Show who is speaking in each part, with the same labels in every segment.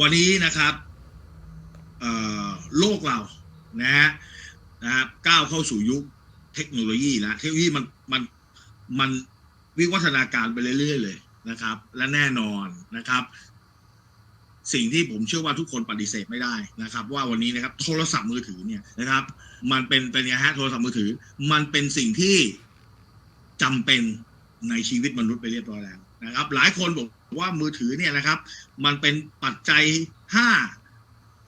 Speaker 1: วันนี้นะครับโลกเรานะฮะนะครับก้าวเข้าสู่ยุคเทคโนโลยีแล้วเทคโนโลยีมันมันมันวิวัฒนาการไปเรื่อยๆเลยนะครับ และแน่นอนนะครับ สิ่งที่ผมเชื่อว่าทุกคนปฏิเสธไม่ได้นะครับ ว่าวันนี้นะครับ โทรศัพท์มือถือเนี่ยนะครับ มันเป็นเป็นไงฮะโทรศัพท์มือถือ มันเป็นสิ่งที่จำเป็น ในชีวิตมนุษย์ไปเรียบร้อยแล้วนะครับ หลายคนบอกว่ามือถือเนี่ยนะครับ มันเป็นปัจจัยห้า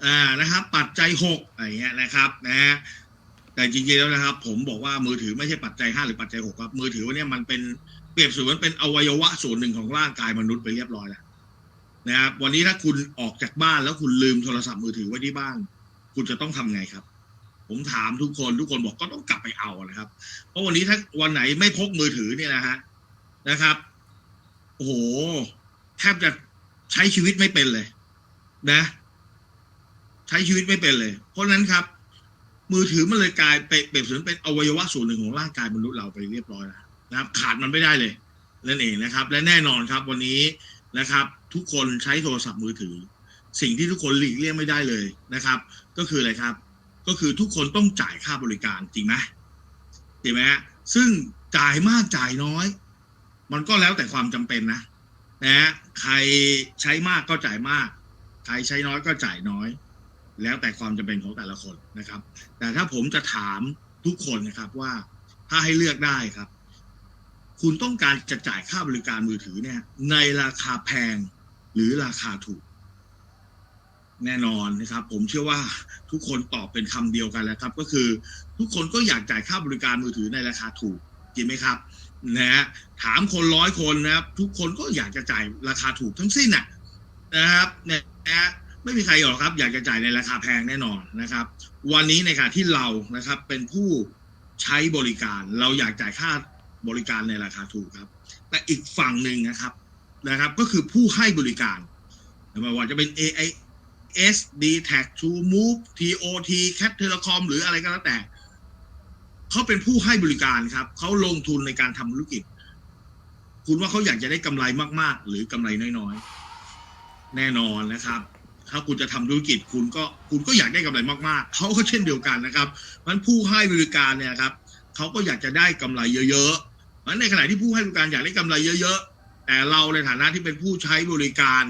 Speaker 1: อ่านะครับ ปัจจัยหกอะไรเงี้ยนะครับนะฮะแต่จริงๆแล้วนะครับ ผมบอกว่ามือถือไม่ใช่ปัจจัยห้าหรือปัจจัยหกครับ มือถือเนี่ยมันเป็นเปรียบเสมือนเป็นอวัยวะส่วนหนึ่งของร่างกายมนุษย์ไปเรียบร้อยแล้วนะครับ วันนี้ถ้าคุณออกจากบ้านแล้วคุณลืมโทรศัพท์มือถือไว้ที่บ้าน คุณจะต้องทำไงครับผมถามทุกคนทุกคนบอกก็ต้องกลับไปเอานะครับ เพราะวันนี้ถ้าวันไหนไม่พกมือถือเนี่ยนะฮะ นะครับโอ้โหแทบจะใช้ชีวิตไม่เป็นเลย นะ ใช้ชีวิตไม่เป็นเลย เพราะนั้นครับ มือถือมันเลยกลายเป็นเปรียบเสมือนเป็นอวัยวะส่วนหนึ่งของร่างกายมนุษย์เราไปเรียบร้อยแล้วนะครับ ขาดมันไม่ได้เลยนั่นเองนะครับ และแน่นอนครับ วันนี้นะครับ ทุกคนใช้โทรศัพท์มือถือ สิ่งที่ทุกคนหลีกเลี่ยงไม่ได้เลยนะครับ ก็คืออะไรครับ ก็คือทุกคนต้องจ่ายค่าบริการจริงไหมจริงไหมฮะซึ่งจ่ายมากจ่ายน้อย มันก็แล้วแต่ความจำเป็นนะนะฮะใครใช้มากก็จ่ายมาก ใครใช้น้อยก็จ่ายน้อย แล้วแต่ความจำเป็นของแต่ละคนนะครับ แต่ถ้าผมจะถามทุกคนนะครับว่าถ้าให้เลือกได้ครับ คุณต้องการจะจ่ายค่าบริการมือถือเนี่ย ในราคาแพงหรือราคาถูก แน่นอนนะครับ ผมเชื่อว่าทุกคนตอบเป็นคำเดียวกันแล้วครับ ก็คือทุกคนก็อยากจ่ายค่าบริการมือถือในราคาถูก จริงไหมครับนะฮะถามคนร้อยคนนะครับ ทุกคนก็อยากจะจ่ายราคาถูกทั้งสิ้นนะนะครับเนี่ยนะฮะไม่มีใครหรอกครับ อยากจะจ่ายในราคาแพงแน่นอนนะครับ วันนี้ในขณะที่เรานะครับ เป็นผู้ใช้บริการ เราอยากจ่ายค่าบริการในราคาถูกครับ แต่อีกฝั่งหนึ่งนะครับนะครับ ก็คือผู้ให้บริการไม่ว่าจะเป็น AI S D Tag True Move TOT Cat Telecom หรืออะไรก็แล้วแต่ เขาเป็นผู้ให้บริการครับเขาลงทุนในการทำธุรกิจ คุณว่าเขาอยากจะได้กำไรมาก ๆ หรือกำไรน้อยๆ แน่นอนนะครับ ถ้าคุณจะทำธุรกิจคุณก็คุณก็อยากได้กำไรมากๆเขาก็เช่นเดียวกันนะครับมันผู้ให้บริการเนี่ยครับเขาก็อยากจะได้กำไรเยอะๆมันในขณะที่ผู้ให้บริการอยากได้กำไรเยอะๆ แต่เราในฐานะที่เป็นผู้ใช้บริการ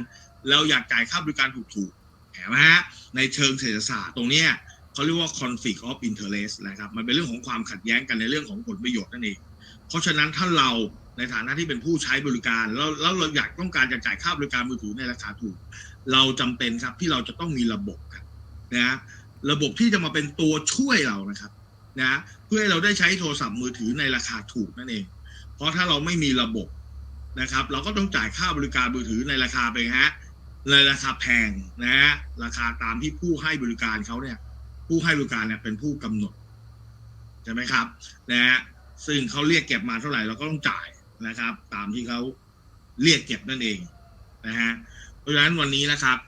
Speaker 1: เราอยากจ่ายค่าบริการถูกๆเห็นไหมฮะในเชิงเศรษฐศาสตร์ตรงเนี้ย เขาเรียกว่า conflict of interest นะครับ มันเป็นเรื่องของความขัดแย้งกันในเรื่องของผลประโยชน์นั่นเอง เพราะฉะนั้นถ้าเราในฐานะที่เป็นผู้ใช้บริการแล้วแล้วเราอยากต้องการจะจ่ายค่าบริการมือถือในราคาถูก เราจำเป็นครับที่เราจะต้องมีระบบครับนะระบบที่จะมาเป็นตัวช่วยเรานะครับนะเพื่อให้เราได้ใช้โทรศัพท์มือถือในราคาถูกนั่นเอง เพราะถ้าเราไม่มีระบบนะครับ เราก็ต้องจ่ายค่าบริการมือถือในราคาไปฮะในราคาแพงนะฮะราคาตามที่ผู้ให้บริการเขาเนี่ย ผู้ให้บริการเนี่ยเป็นผู้กำหนดใช่ไหมครับนะฮะซึ่งเขาเรียกเก็บมาเท่าไหร่เราก็ต้องจ่ายนะครับ ตามที่เขาเรียกเก็บนั่นเองนะฮะเพราะฉะนั้นวันนี้นะครับ